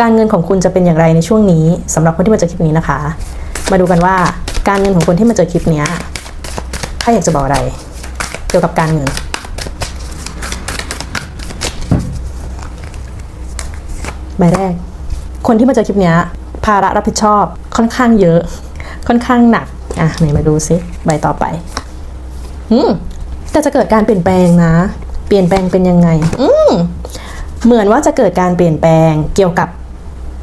การเงินของคุณจะเป็นอย่างไรในช่วงนี้สำหรับคนที่มาเจอคลิปนี้นะคะ มาดูกันว่าการเงินของคนที่มาเจอคลิปนี้ใครอยากจะบอกอะไร เกี่ยวกับการเงินใบแรก คนที่มาเจอคลิปนี้ภาระรับผิดชอบค่อนข้างเยอะ ค่อนข้างหนัก อะไหนมาดูซิใบต่อไปอืมแต่จะเกิดการเปลี่ยนแปลงนะ เปลี่ยนแปลงเป็นยังไง อืมเหมือนว่าจะเกิดการเปลี่ยนแปลงเกี่ยวกับ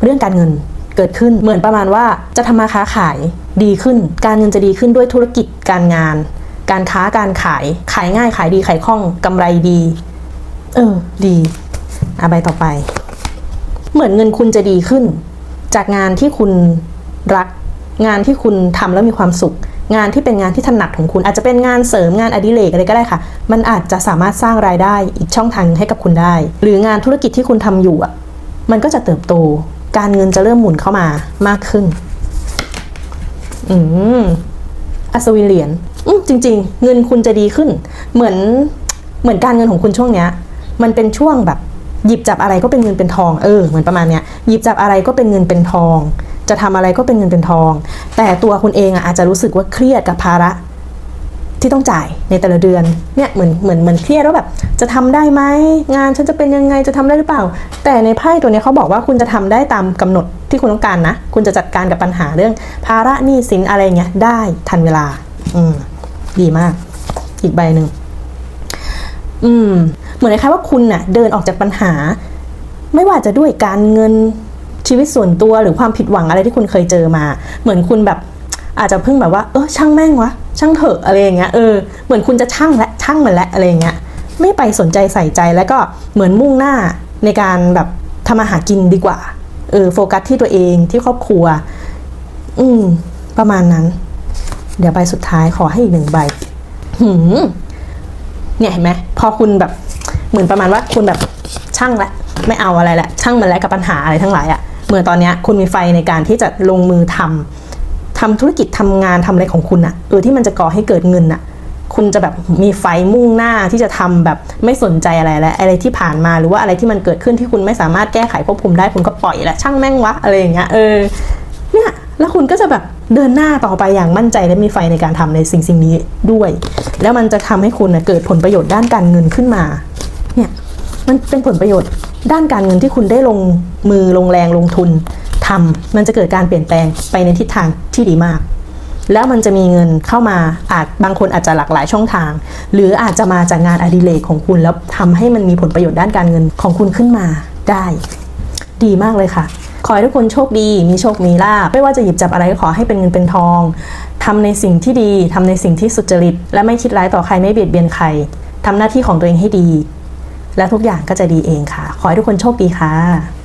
เรื่องการเงินเกิดขึ้นเหมือนประมาณว่าจะทำมาค้าขายดีขึ้น การเงินจะดีขึ้นด้วยธุรกิจการงาน การค้าการขายขายง่ายขายดีขายคล่องกำไรดี เออ ดีอะใบต่อไป เหมือนเงินคุณจะดีขึ้น จากงานที่คุณรัก งานที่คุณทำแล้วมีความสุข งานที่เป็นงานที่ถนัดของคุณ อาจจะเป็นงานเสริมงานอดิเรกอะไรก็ได้ค่ะ มันอาจจะสามารถสร้างรายได้อีกช่องทางหนึ่งให้กับคุณได้ หรืองานธุรกิจที่คุณทำอยู่อะมันก็จะเติบโต การเงินจะเริ่มหมุนเข้ามามากขึ้น อืมอัศวินเหรียญอืมจริง ๆ เงินคุณจะดีขึ้น เหมือนเหมือนการเงินของคุณช่วงเนี้ย มันเป็นช่วงแบบ หยิบจับอะไรก็เป็นเงินเป็นทองเออเหมือนประมาณเนี้ยหยิบจับอะไรก็เป็นเงินเป็นทอง จะทำอะไรก็เป็นเงินเป็นทอง แต่ตัวคุณเองอะอาจจะรู้สึกว่าเครียดกับภาระ ที่ต้องจ่ายในแต่ละเดือนเนี่ยเหมือนเหมือนเหมือนเครียดว่าแบบจะทำได้ไหมงานฉันจะเป็นยังไงจะทำได้หรือเปล่า แต่ในไพ่ตัวนี้เขาบอกว่าคุณจะทำได้ตามกำหนดที่คุณต้องการนะ คุณจะจัดการกับปัญหาเรื่อง ภาระหนี้สินอะไรเงี้ยได้ทันเวลา อืมดีมาก อีกใบหนึ่งอืม เหมือนคล้ายว่าคุณน่ะ เดินออกจากปัญหา ไม่ว่าจะด้วยการเงินชีวิตส่วนตัวหรือความผิดหวังอะไรที่คุณเคยเจอมา เหมือนคุณแบบ อาจจะเพิ่งแบบว่าเออช่างแม่งวะช่างเถอะอะไรอย่างเงี้ยเออเหมือนคุณจะช่างและช่างมันและอะไรอย่างเงี้ยไม่ไปสนใจใส่ใจแล้วก็เหมือนมุ่งหน้าในการแบบทำอาหากินดีกว่าเออโฟกัสที่ตัวเองที่ครอบครัว อืม ประมาณนั้น เดี๋ยวใบสุดท้ายขอให้อีกหนึ่งใบหืมเนี่ยเห็นไหมพอคุณแบบเหมือนประมาณว่าคุณแบบช่างละไม่เอาอะไรละช่างมันแล้วกับปัญหาอะไรทั้งหลายอะ่ะเหมือนตอนนี้คุณมีไฟในการที่จะลงมือทำ ทำธุรกิจทำงานทำอะไรของคุณอะเออที่มันจะก่อให้เกิดเงินอะคุณจะแบบมีไฟมุ่งหน้าที่จะทำแบบไม่สนใจอะไรแล้วอะไรที่ผ่านมาหรือว่าอะไรที่มันเกิดขึ้นที่คุณไม่สามารถแก้ไขควบคุมได้คุณก็ปล่อยและช่างแม่งวะอะไรอย่างเงี้ยเออเนี่ยแล้วคุณก็จะแบบเดินหน้าต่อไปอย่างมั่นใจและมีไฟในการทำในสิ่งสิ่งนี้ด้วย แล้วมันจะทำให้คุณนะเกิดผลประโยชน์ด้านการเงินขึ้นมาเนี่ยมันเป็นผลประโยชน์ด้านการเงินที่คุณได้ลงมือลงแรงลงทุน ทำมันจะเกิดการเปลี่ยนแปลงไปในทิศทางที่ดีมาก แล้วมันจะมีเงินเข้ามาอาจบางคนอาจจะหลากหลายช่องทาง หรืออาจจะมาจากงานอดิเรกของคุณแล้วทำให้มันมีผลประโยชน์ด้านการเงินของคุณขึ้นมาได้ ดีมากเลยค่ะ ขอให้ทุกคนโชคดี มีโชคมีลาภไม่ว่าจะหยิบจับอะไรก็ขอให้เป็นเงินเป็นทองทำในสิ่งที่ดีทำในสิ่งที่สุจริต และไม่คิดร้ายต่อใครไม่เบียดเบียนใครทำหน้าที่ของตัวเองให้ดี และทุกอย่างก็จะดีเองค่ะ ขอให้ทุกคนโชคดีค่ะ